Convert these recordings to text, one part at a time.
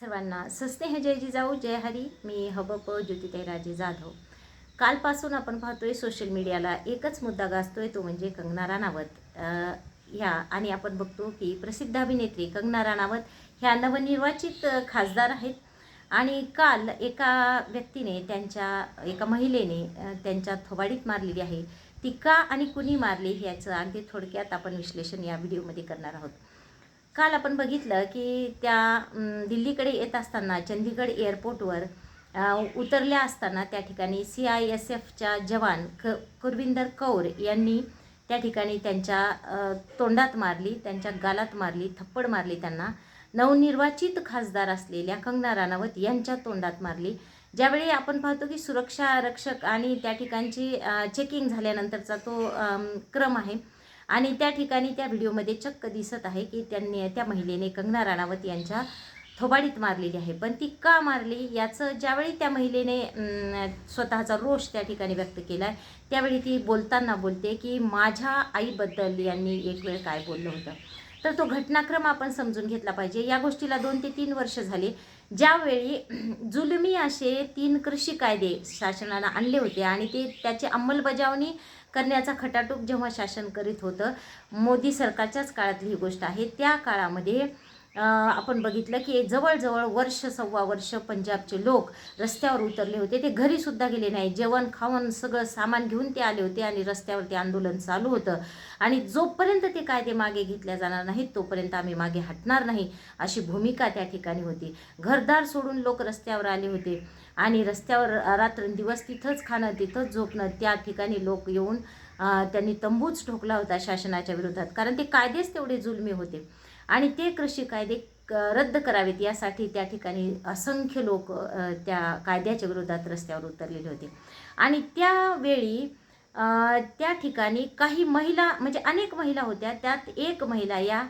सर्वांना सस्नेह. जय जिजाऊ जय हरी. मी हबप ज्योतिताई राजे जाधव. कालपासून आपण पाहतोय सोशल मीडियाला एकच मुद्दा गाजतोय तो म्हणजे कंगना राणावत ह्या आणि आपण बघतो की प्रसिद्ध अभिनेत्री कंगना राणावत ह्या नवनिर्वाचित खासदार आहेत. आणि काल एका व्यक्तीने त्यांच्या एका महिलेने त्यांच्या थोबाडीत मारलेली आहे. ती का आणि कुणी मारली याचं अगदी थोडक्यात आपण विश्लेषण या व्हिडिओमध्ये करणार आहोत. काल आपण बघितलं की त्या दिल्लीकडे येत असताना चंदीगड एअरपोर्टवर उतरल्या असताना त्या ठिकाणी सी आय एस एफच्या जवान क कुरविंदर कौर यांनी त्या ठिकाणी त्यांच्या तोंडात मारली त्यांच्या गालात मारली थप्पड मारली त्यांना. नवनिर्वाचित खासदार असलेल्या कंगना राणावत यांच्या तोंडात मारली. ज्यावेळी आपण पाहतो की सुरक्षा रक्षक आणि त्या ठिकाणची चेकिंग झाल्यानंतरचा तो क्रम आहे आणि त्या ठिकाणी त्या व्हिडिओमध्ये चक्क दिसत आहे की त्यांनी त्या महिलेने कंगना राणावत यांच्या थोबाडीत मारलेली आहे. पण ती का मारली याचं ज्यावेळी त्या महिलेने स्वतःचा रोष त्या ठिकाणी व्यक्त केला आहे त्यावेळी ती बोलताना बोलते की माझ्या आईबद्दल यांनी एक वेळ काय बोललं होतं? तर तो घटनाक्रम आपण समजून घेतला पाहिजे. या गोष्टीला दोन ते तीन वर्ष झाली. ज्यावेळी जुलमी असे तीन कृषी कायदे शासनानं आणले होते आणि ते त्याची अंमलबजावणी करण्याचा खटाटोप जेव्हा शासन करीत होतं मोदी सरकारच्याच काळातली ही गोष्ट आहे. त्या काळामध्ये आपण बघितलं की जवळजवळ वर्ष सव्वा वर्ष पंजाबचे लोक रस्त्यावर उतरले होते. ते घरीसुद्धा गेले नाही. जेवण खावण सगळं सामान घेऊन ते आले होते आणि रस्त्यावरती आंदोलन चालू होतं. आणि जोपर्यंत ते कायदे मागे घेतल्या जाणार नाहीत तोपर्यंत आम्ही मागे हटणार नाही अशी भूमिका त्या ठिकाणी होती. घरदार सोडून लोक रस्त्यावर आले होते आणि रस्त्यावर रात्रंदिवस तिथंच खाणं तिथंच झोपणं त्या ठिकाणी लोक येऊन त्यांनी तंबूच ठोकला होता शासनाच्या विरोधात. कारण ते कायदेच तेवढे जुलमी होते. आणि ते कृषी कायदे क- रद्द करावेत यासाठी त्या ठिकाणी असंख्य लोक त्या कायद्याच्या विरोधात रस्त्यावर उतरलेले होते. आणि त्यावेळी त्या ठिकाणी काही महिला म्हणजे अनेक महिला होत्या. त्यात एक महिला या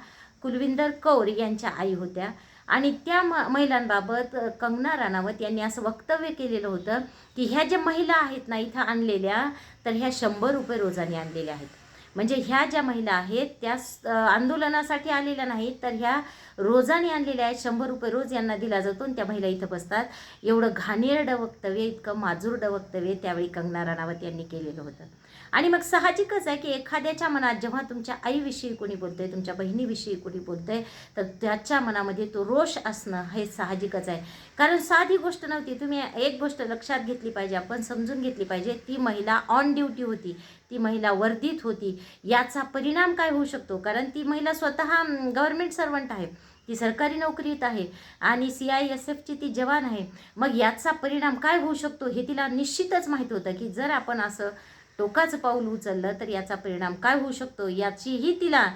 कुलविंदर कौर यांच्या आई होत्या. आणि त्या म महिलांबाबत कंगना राणावत यांनी असं वक्तव्य केलेलं होतं की ह्या ज्या महिला आहेत ना इथं आणलेल्या तर ह्या शंभर रुपये रोजाने आणलेल्या आहेत. म्हणजे ह्या ज्या महिला आहेत त्या आंदोलनासाठी आलेल्या नाहीत तर ह्या रोजाने आणलेल्या आहेत शंभर रुपये रोज यांना दिला जातो आणि त्या महिला इथं बसतात. एवढं घाणेरडं वक्तव्य इतकं माजूरडं वक्तव्य त्यावेळी कंगना राणावत यांनी केलेलं होतं. आणि मग साहजिकच आहे की एखाद्याच्या मनात जेव्हा तुमच्या आईविषयी कोणी बोलतंय तुमच्या बहिणीविषयी कोणी बोलतंय तर त्याच्या मनामध्ये तो रोष असणं हे साहजिकच आहे. कारण साधी गोष्ट नव्हती तुम्ही एक गोष्ट लक्षात घेतली पाहिजे आपण समजून घेतली पाहिजे ती महिला ऑन ड्युटी होती ती महिला वर्धित होती याचा परिणाम काय होऊ शकतो? कारण ती महिला स्वतः गव्हर्नमेंट सर्वंट आहे ती सरकारी नोकरीत आहे आणि सी आय एस एफची ती जवान आहे. मग याचा परिणाम काय होऊ शकतो हे तिला निश्चितच माहीत होतं की जर आपण असं टोकाचं पाऊल उचललं तर याचा परिणाम काय होऊ शकतो याचीही तिला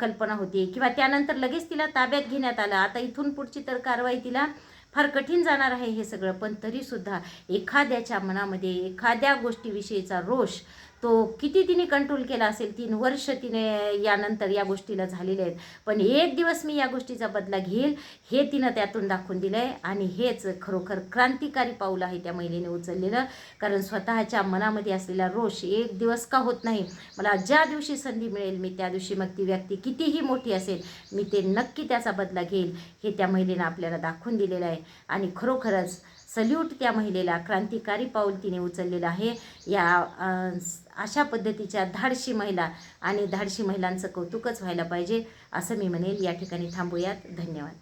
कल्पना होती किंवा त्यानंतर लगेच तिला ताब्यात घेण्यात आलं. आता इथून पुढची तर कारवाई तिला फार कठीण जाणार आहे हे सगळं. पण तरीसुद्धा एखाद्याच्या मनामध्ये एखाद्या गोष्टीविषयीचा रोष तो किती तिने कंट्रोल केला असेल तीन वर्ष तिने यानंतर या गोष्टीला झालेले आहेत. पण एक दिवस मी या गोष्टीचा बदला घेईल हे तिनं त्यातून दाखवून दिलं आहे आणि हेच खरोखर क्रांतिकारी पाऊल आहे त्या महिलेने उचललेलं. कारण स्वतःच्या मनामध्ये असलेला रोष एक दिवस का होत नाही? मला ज्या दिवशी संधी मिळेल मी त्या दिवशी मग ती व्यक्ती कितीही मोठी असेल मी ते नक्की त्याचा बदला घेईल हे त्या महिलेनं आपल्याला दाखवून दिलेलं आहे. आणि खरोखरच सल्यूट त्या महिलेला क्रांतिकारी पाऊल तिने उचललेलं आहे. या अशा पद्धतीच्या धाडशी महिला आणि धाडशी महिलांचं कौतुकच व्हायला पाहिजे असं मी म्हणेल. या ठिकाणी थांबूयात. धन्यवाद.